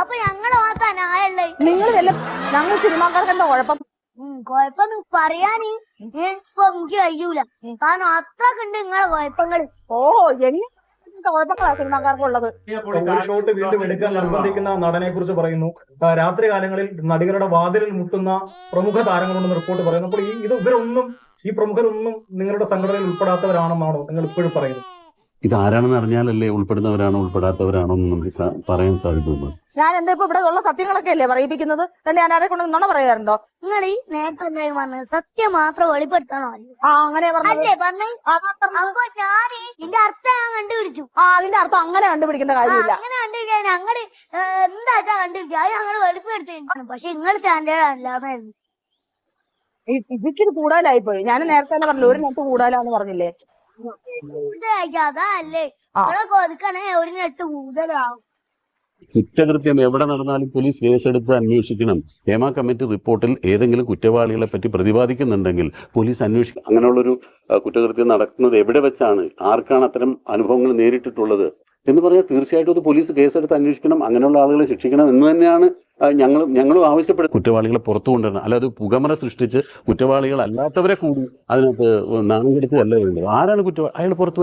അപ്പൊ ഞങ്ങൾ ന്യായല്ലേ നിങ്ങൾ ഞങ്ങൾ സിനിമാക്കാർക്ക് എന്താ കുഴപ്പം? കൊഴപ്പൊന്നും പറയാന് ഇപ്പൊ എനിക്ക് കഴിയൂല. കാരണം അത്രയ്ക്ക് ഉണ്ട് നിങ്ങളെ കുഴപ്പങ്ങൾ. ഓ എങ്ങനെ ഷോട്ട് വീണ്ടും എടുക്കാൻ നിർബന്ധിക്കുന്ന നടനെ കുറിച്ച് പറയുന്നു രാത്രി കാലങ്ങളിൽ നടികളുടെ വാതിലിൽ മുട്ടുന്ന പ്രമുഖ താരങ്ങളുണ്ടെന്ന് റിപ്പോർട്ട് പറയുന്നു. അപ്പോൾ ഈ ഇത് ഇവരൊന്നും ഈ പ്രമുഖരൊന്നും നിങ്ങളുടെ സംഘടനയിൽ ഉൾപ്പെടാത്തവരാണെന്നാണോ നിങ്ങൾ ഇപ്പോഴും പറയുന്നത്? ഇത് ആരാണെന്ന് അറിഞ്ഞാലല്ലേ ഉൾപ്പെടുന്നവരാണോ ഉൾപ്പെടാത്തവരാണോ എന്ന് നമുക്ക് പറയാൻ സാധിക്കുന്നത് ഞാൻ എന്താ ഇപ്പൊ ഇവിടെ ഉള്ള സത്യങ്ങളൊക്കെ അല്ലേ പറയിപ്പിക്കുന്നത്? രണ്ട് ഞാൻ ആരെ കൊണ്ട് നുണ പറയാറുണ്ടോ? നിങ്ങൾ ഈ നേരത്തെ എന്തായാലും പറഞ്ഞത് സത്യം മാത്രം വെളിപ്പെടുത്തണോ ആ അങ്ങനെ അല്ലേ പറഞ്ഞു? അപ്പൊ ഞാൻ ഇതിന്റെ അർത്ഥം ഞാൻ കണ്ടുപിടിച്ചു. ആ അതിന്റെ അർത്ഥം അങ്ങനെ കണ്ടുപിടിക്കേണ്ട കാര്യമില്ല. അങ്ങനെ കണ്ടുപിടിക്കാൻ ഞങ്ങൾ എന്താ കണ്ടുപിടിക്കുക അത് ഞങ്ങൾ വെളിപ്പെടുത്തി പക്ഷെ നിങ്ങൾ സ്റ്റാൻഡേർഡ് അല്ലാതായിരുന്നു. ഈ- ഇതിച്ചിരി കൂടുതലായി പോയി ഞാൻ നേരത്തെ തന്നെ പറഞ്ഞു ഒരു നെറ്റ് കൂടുതലാന്ന് പറഞ്ഞില്ലേ? കുറ്റകൃത്യം എവിടെ നടന്നാലും പോലീസ് കേസെടുത്ത് അന്വേഷിക്കണം. ഹേമ കമ്മിറ്റി റിപ്പോർട്ടിൽ ഏതെങ്കിലും കുറ്റവാളികളെ പറ്റി പ്രതിപാദിക്കുന്നുണ്ടെങ്കിൽ പോലീസ് അന്വേഷിക്കണം. അങ്ങനെയുള്ളൊരു കുറ്റകൃത്യം നടക്കുന്നത് എവിടെ വെച്ചാണ്? ആർക്കാണ് അത്തരം അനുഭവങ്ങൾ നേരിട്ടിട്ടുള്ളത്? എന്ന് പറഞ്ഞാൽ തീർച്ചയായിട്ടും അത് പോലീസ് കേസെടുത്ത് അന്വേഷിക്കണം. അങ്ങനെയുള്ള ആളുകളെ ശിക്ഷിക്കണം എന്ന് തന്നെയാണ് ആ, ഞങ്ങളും ആവശ്യപ്പെടുന്നത് കുറ്റവാളികളെ പുറത്തു കൊണ്ടുവരണം അല്ലാതെ പുകമറ സൃഷ്ടിച്ച് കുറ്റവാളികൾ അല്ലാത്തവരെ കൂടി അതിനകത്ത് നാണം കെടുത്തുകയല്ല വേണ്ടത് ആരാണ് കുറ്റവാളി അയാൾ പുറത്തു.